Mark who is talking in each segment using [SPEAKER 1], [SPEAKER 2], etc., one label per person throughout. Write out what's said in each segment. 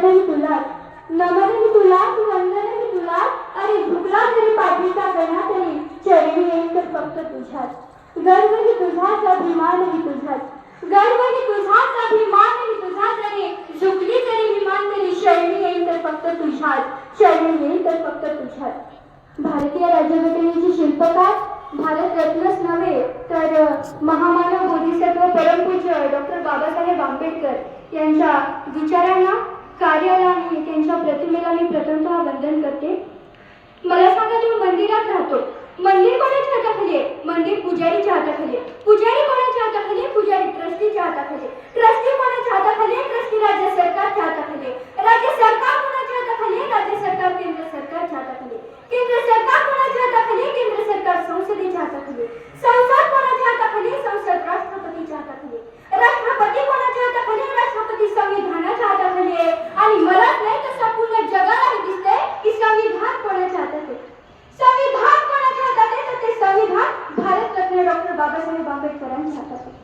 [SPEAKER 1] वंदनही तुलाच नमनही तुलाच वंदनही तुलाच अरे झुकला तरी पाठीचा कणा तरी चरणी येईल तर फक्त तुझ्याच गर्वही तुझाच अभिमान अभिमानही तुझाच गर्वही तुझाच अभिमान अभिमानही तुझाच अरे झुकली जरी विमान तरी शरणी येईल तर फक्त तुझ्याच शरणी येईल तर फक्त तुझ्याच भारतीय राज्यघटनेचे शिल्पकार भारतरत्नच नव्हे तर महामानव बोधिसत्व परमपूज्य डॉक्टर बाबासाहेब आंबेडकर यांच्या विचारांना कार्याला आणि त्यांच्या प्रतिमेला मी प्रथमतः वंदन करते मला सांगा तू मंदिरात राहतो मंदिर कोणाच्या हाताखाली आहे मंदिर पुजारीच्या हाताखाली आहे पुजारी कोणाच्या हाताखाली आहे पुजारी ट्रस्टीच्या हाताखाली आहे. ट्रस्टी कोणाच्या हाताखाली आहे ट्रस्टी राज्य सरकारच्या हाताखाली आहे. राज्य सरकार कोणाच्या हाताखाली आहे राज्य सरकार केंद्र सरकारच्या हाताखाली आहे. केंद्र सरकार कोणाच्या हाताखाली आहे? केंद्र सरकार संसदेच्या हाताखाली आहे. संसद कोणाच्या हाताखाली आहे? संसद राष्ट्रपतीच्या हाताखाली आहे. राष्ट्रपती कोणाच्या हाताखाली आहे? राष्ट्रपती संविधानाच्या हाताखाली आहे आणि मलाच नाही तर संपूर्ण जगाला हे दिसतंय की संविधान कोणाच्या हातात आहे संविधान कोणाच्या हातात आहे तर ते संविधान भारतरत्न डॉक्टर बाबासाहेब आंबेडकरांच्या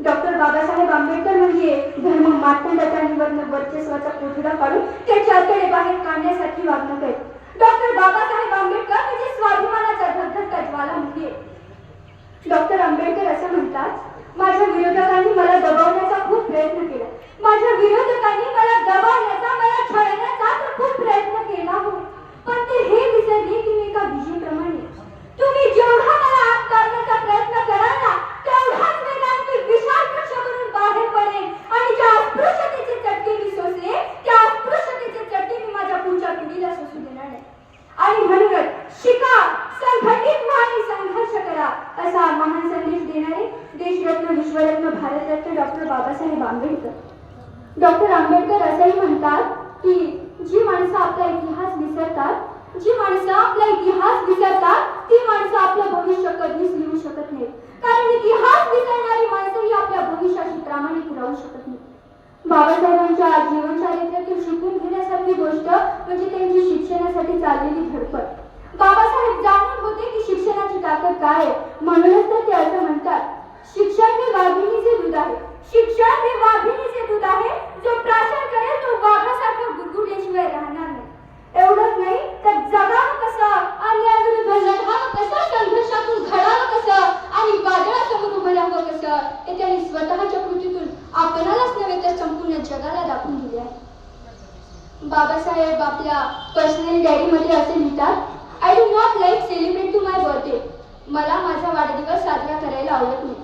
[SPEAKER 1] डॉक्टर बाबासाहेब आंबेडकर म्हणजे धर्म मातंडाचा वर्चस्वाचा कोठडा काढून त्याच्या आतडे बाहेर काढण्यासाठी वागणूक आहे डॉक्टर बाबासाहेब आंबेडकर म्हणजे स्वाभिमानाचा धगधगता ज्वालामुखी आहे म्हणजे. डॉक्टर आंबेडकर असं म्हणतात माझ्या विरोधकांनी मला दबावण्याचा खूप प्रयत्न केला. माझ्या विरोधकांनी मला दबावण्याचा मला छळण्याचा तर खूप प्रयत्न केला हो पण ते हे विसरले की मी एका विजेप्रमाणे तुम्ही जेवढा मला आत काढण्याचा प्रयत्न कराल ना तेवढाच वेगाने मी विशाल वृक्षावरून बाहेर पडेन आणि ज्या अस्पृश्यतेचे चटके मी सोसले त्या अस्पृश्यतेचे चटके मी माझ्या पुढच्या पिढीला सोसू देणार नाही आणि म्हणूनच शिका संघटित व्हा आणि संघर्ष करा असा महान संदेश देणारे देशरत्न विश्वरत्न भारतरत्न डॉक्टर बाबासाहेब आंबेडकर. डॉक्टर आंबेडकर असंही म्हणतात की जी माणसं आपला इतिहास विसरतात जी माणसं आपला इतिहास विसरतात ती माणसं आपलं भविष्य कधीच लिहू शकत नाहीत. कारण इतिहास विसरणारी माणसं ही आपल्या भविष्याशी प्रामाणिक राहू शकत नाही बाबासाहेबांच्या जीवनचारित्र्यातून शिकून घेण्यासारखी गोष्ट म्हणजे त्यांची शिक्षणासाठी चाललेली धडपड. बाबासाहेब जाणून होते की शिक्षणाची ताकद काय आहे. म्हणूनच तर ते असं म्हणतात शिक्षण हे वाघिणीचे दूध आहे शिक्षण हे वाघिणीचे दूध आहे जो प्राशन करेल तो वाघासारखा गुरगुरल्याशिवाय राहणार नाही एवढंच नाही तर जगावं कसं अन्यायाविरुद्ध लढावं कसं संघर्षातून घडावं कसं आणि वादळासमोर उभं राहावं कसं हे त्यांनी स्वतःच्या कृतीतून आपणालाच नव्हे तर संपूर्ण जगाला दाखवून दिले आहे. बाबासाहेब आपल्या पर्सनल डायरीमध्ये असे लिहितात I do not like celebrate to my birthday मला माझा वाढदिवस साजरा करायला आवडत नाही.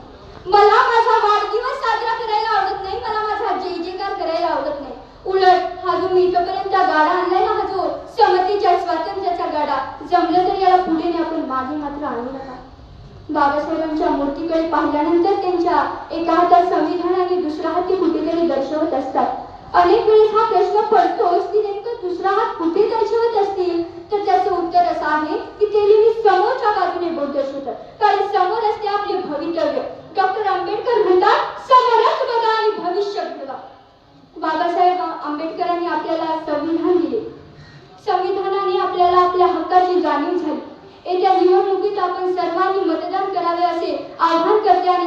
[SPEAKER 1] मला माझा वाढदिवस साजरा करायला आवडत नाही. मला माझा जय जयकार करायला आवडत नाही. उलट हा जो मी इथपर्यंत गाडा आणलाय ना हा जो समतेच्या स्वातंत्र्याचा गाडा. जमलं तर याला पुढे नाही आपण मागे मात्र आणू नका. बाबासाहेबांच्या मूर्तीकडे पाहिल्यानंतर त्यांच्या एका हातात संविधान आणि दुसऱ्या हाती कुठेतरी दर्शवत असतात. अनेक वेळेस हा प्रश्न पडतोच की नेमकं दुसरा हात कुठे दर्शवत असतील? तर त्याचं उत्तर असं आहे की ते नेहमी समोरच्या बाजूने बोट दर्शवतात कारण समोर असते आपले भवितव्य. डॉक्टर आंबेडकर म्हणतात समोरच बघा आणि भविष्य घडवा. बाबासाहेब आंबेडकरांनी आपल्याला संविधान दिले. संविधानाने आपल्याला आपल्या हक्काची जाणीव झाली. येत्या निवडणुकीत आपण सर्वांनी मतदान करावे असे आवाहन करते आणि